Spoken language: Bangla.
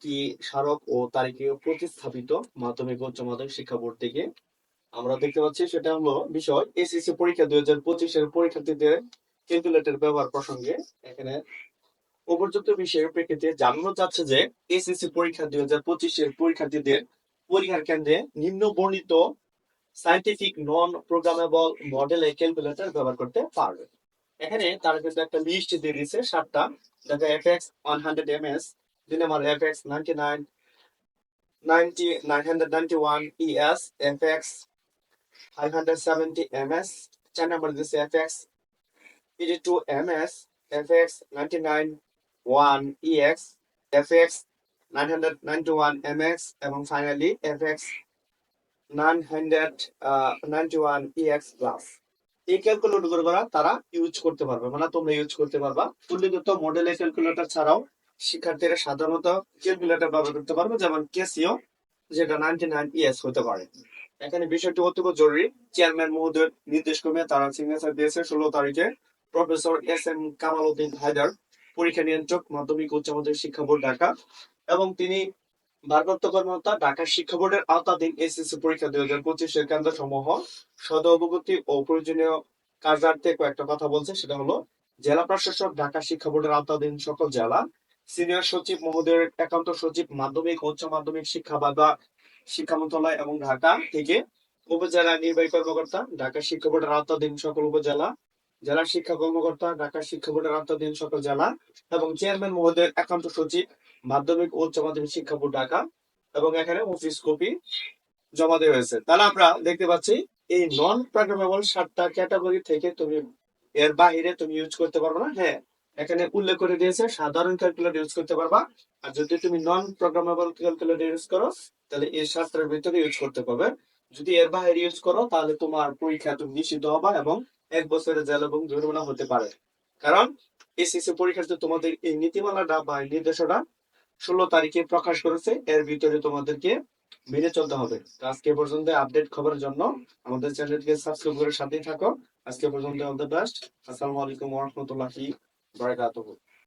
কি স্মারক ও তারিখে প্রতিস্থাপিত মাধ্যমিক উচ্চ মাধ্যমিক শিক্ষা বোর্ড থেকে আমরা দেখতে পাচ্ছি সেটা হলো বিষয় এসএসসি পরীক্ষা দুই হাজার পঁচিশের পরীক্ষার্থীদের ক্যালকুলেটর ব্যবহার প্রসঙ্গে এখানে উপযুক্ত বিষয়ের প্রেক্ষিতে জানানো যাচ্ছে যে এসএসসি পরীক্ষা দুই হাজার পঁচিশের পরীক্ষার্থীদের পরীক্ষার কেন্দ্রে নিম্ন বর্ণিত সাইন্টিফিক নন প্রোগ্রামেবল মডেলে ক্যালকুলেটর ব্যবহার করতে পারবে। এখানে তারা কিন্তু একটা লিস্ট দিয়ে দিয়েছে, সাতটা। দেখা F X one hundred M S দুই নম্বর F X ninety nine ninety nine hundred ninety one ES F X five hundred seventy M S চার নম্বর দিয়েছে F X eighty two M S F X ninety nine one EX F X nine one এবং finally F X nine plus এই ক্যালকুলেটর করা তারা ইউজ করতে পারবে মানে তোমরা ইউজ করতে পারবা। উল্লেখিত মডেলের ক্যালকুলেটর ছাড়াও শিক্ষার্থীরা সাধারণত ক্যালকুলেটর ব্যবহার করতে পারবে, যেমন কেসিও যেটা নাইনটি নাইন ইএস হতে পারে। এখানে বিষয়টি অত্যন্ত জরুরি। চেয়ারম্যান মহোদয়ের নির্দেশ ক্রমে তারা সিগনেচার দিয়েছে ষোলো তারিখে। Professor S M Kamal Uddin Haider পরীক্ষা নিয়ন্ত্রক মাধ্যমিক উচ্চ মাধ্যমিক শিক্ষা বোর্ড ঢাকা এবং তিনি ভারপ্রাপ্ত কর্মকর্তা ঢাকা শিক্ষা বোর্ডের আওতাধীন এসএসসি পরীক্ষা দুই হাজার পঁচিশের কেন্দ্র সমূহ সদ অবগতি ও প্রয়োজনীয় কার্যার্থে কয়েকটা কথা বলছে। সেটা হলো, জেলা প্রশাসক, ঢাকা শিক্ষা বোর্ডের আওতাধীন সকল জেলা, সিনিয়র সচিব, মহোদয়ের একান্ত সচিব, মাধ্যমিক উচ্চ মাধ্যমিক শিক্ষা বা শিক্ষা মন্ত্রণালয় এবং ঢাকা থেকে উপজেলা নির্বাহী কর্মকর্তা, ঢাকা শিক্ষা বোর্ডের আওতাধীন সকল উপজেলা জেলা শিক্ষা কর্মকর্তা, ঢাকা শিক্ষা বোর্ডের আওতাধীন সকল জেলা এবং চেয়ারম্যান মহোদয়ের একান্ত সচিব, মাধ্যমিক ও উচ্চ মাধ্যমিক শিক্ষা বোর্ড ঢাকা এবং এখানে অফিস কপি জমা দেওয়া হয়েছে। তাহলে আমরা দেখতে পাচ্ছি, এই নন প্রোগ্রামেবল সাতটা ক্যাটাগরি থেকে তুমি এর বাহিরে তুমি ইউজ করতে পারবে না। হ্যাঁ এখানে উল্লেখ করে দিয়েছে, সাধারণ ক্যালকুলেটর ইউজ করতে পারবা। আর যদি তুমি নন প্রোগ্রামেবল ক্যালকুলেটর ইউজ করো, তাহলে এই সাতটার ভিতরে ইউজ করতে পারবে। যদি এর বাইরে ইউজ করো, তাহলে তোমার পরীক্ষা তুমি নিষিদ্ধ হবা এবং এক বছরের জেল এবং জরিমানা হতে পারে। কারণ এসএসসি পরীক্ষাতে তোমাদের এই নীতিমালাটা বা নির্দেশনা ষোলো তারিখে প্রকাশ করেছে। এর ভিতরে তোমাদেরকে মেনে চলতে হবে। আজকে পর্যন্ত আপডেট খবরের জন্য আমাদের চ্যানেলকে সাবস্ক্রাইব করে সাথেই থাকো। আজকে পর্যন্ত অল দ্য বেস্ট। আসসালামু আলাইকুম ওয়া রাহমাতুল্লাহি বারাকাতুহু।